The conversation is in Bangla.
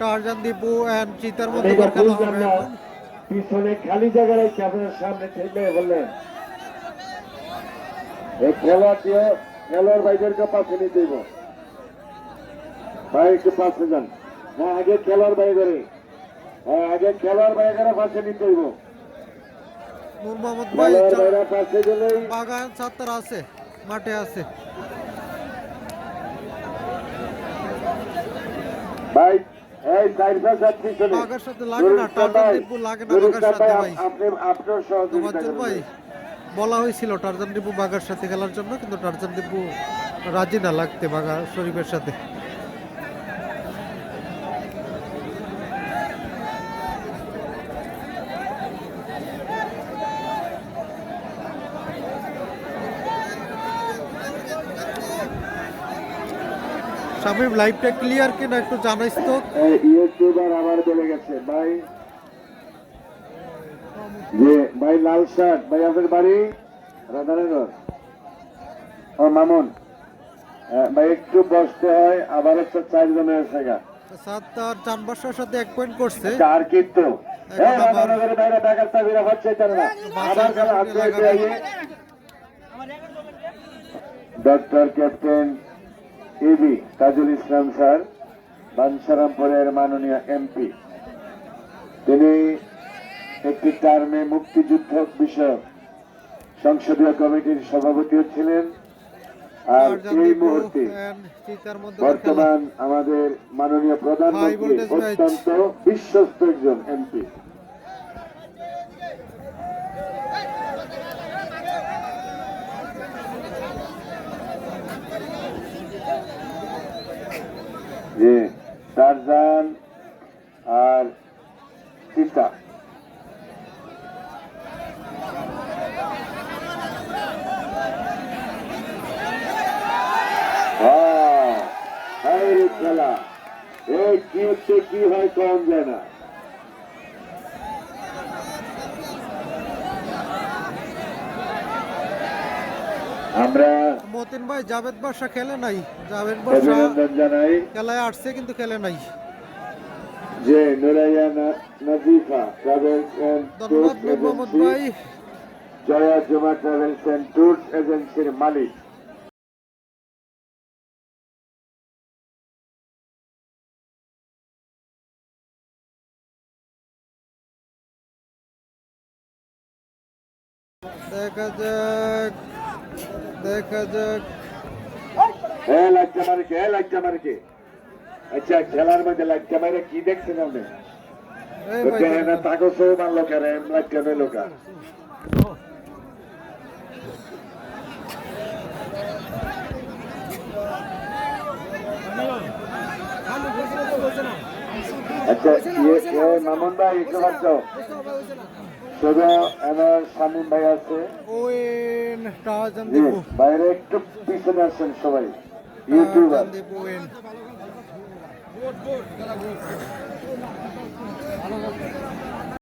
টারজান দীপু এন্ড চিতার মধ্যে খেলা হবে। পিছনে খালি জায়গা রেখে আপনার সামনে ঠেলে বললেন। এই খেলা দিয়ে খেলোয়াড় ভাইদেরকে পাশে নিতে দিব ভাই একটু পাশে যান। হ্যাঁ আগে খেলোয়াড় ভাই হ্যাঁ আগে খেলোয়াড় ভাই পাশে নিতে দিব নূর মোহাম্মদ ভাই পাশে গেলেই বাগান ছাত্র আছে মাঠে আছে। ভাই এই সাথে লাগে না, টার্জান ভাই, লাগে না বাঘার সাথে ভাই, ভাই। আপনি আপনার সহযোগিতা ভাই। বলা হয়েছিল টার্জান দীপু বাঘার সাথে খেলার জন্য কিন্তু টার্জান দীপু রাজি না লাগতে বাঘা শরীফের সাথে। শামিম লাইভটা ক্লিয়ার কিনা একটু জানাইস তো। ইউটিউবার আবার বেড়ে গেছে ভাই। যে ভাই লাল শার্ট ভাই আপনার বাড়ি? রাধানগর। ও মামুন। ভাই একটু বসতে হয় আবার একটা চারজনের জায়গা সাত তার সাথে এক পয়েন্ট করছে। চার কিন্তু রাধানগরের বাইরে চাবিরা হচ্ছে তার না। আবার খেলা হাতে হাতে doctor captain AB Tajul Islam sir বাঞ্ছারামপুরের মাননীয় এমপি। তিনি একটি টার্মে মুক্তিযুদ্ধ বিষয়ক সংসদীয় কমিটির সভাপতিও ছিলেন। আর এই মুহূর্তে বর্তমান আমাদের মাননীয় প্রধানমন্ত্রী. অত্যন্ত বিশ্বস্ত একজন এমপি যে টারজান আর চিতা হ্যাঁ, হয় আমরা মতিন ভাই জাভেদ বাদশা খেলে নাই। জাভেদ বাদশা জানাই। খেলায় আসছে কিন্তু খেলে নাই। যে নুরাইয়া নাজিফা ট্রাভেলস এন্ড ধন্যবাদ নূর মোহাম্মদ ভাই। জয়া জমা ট্রাভেলস এন্ড ট্যুরস এজেন্সির মালিক। দেখা যাক। দেখা যাক। এ লাজ্জা মারে কে লাজ্জা মারে কে? আচ্ছা খেলার মধ্যে লাজ্জা মারে কি দেখছেন আপনি? না তাকে সব মানলো কেন লাজ্জা মেলো কা আচ্ছা ইয়ে মামুন ভাই একটু বাদ শুধু আমার শামীম ভাই আছে। বাইরে একটু পিছনে আসছেন সবাই। YouTuber Wayne.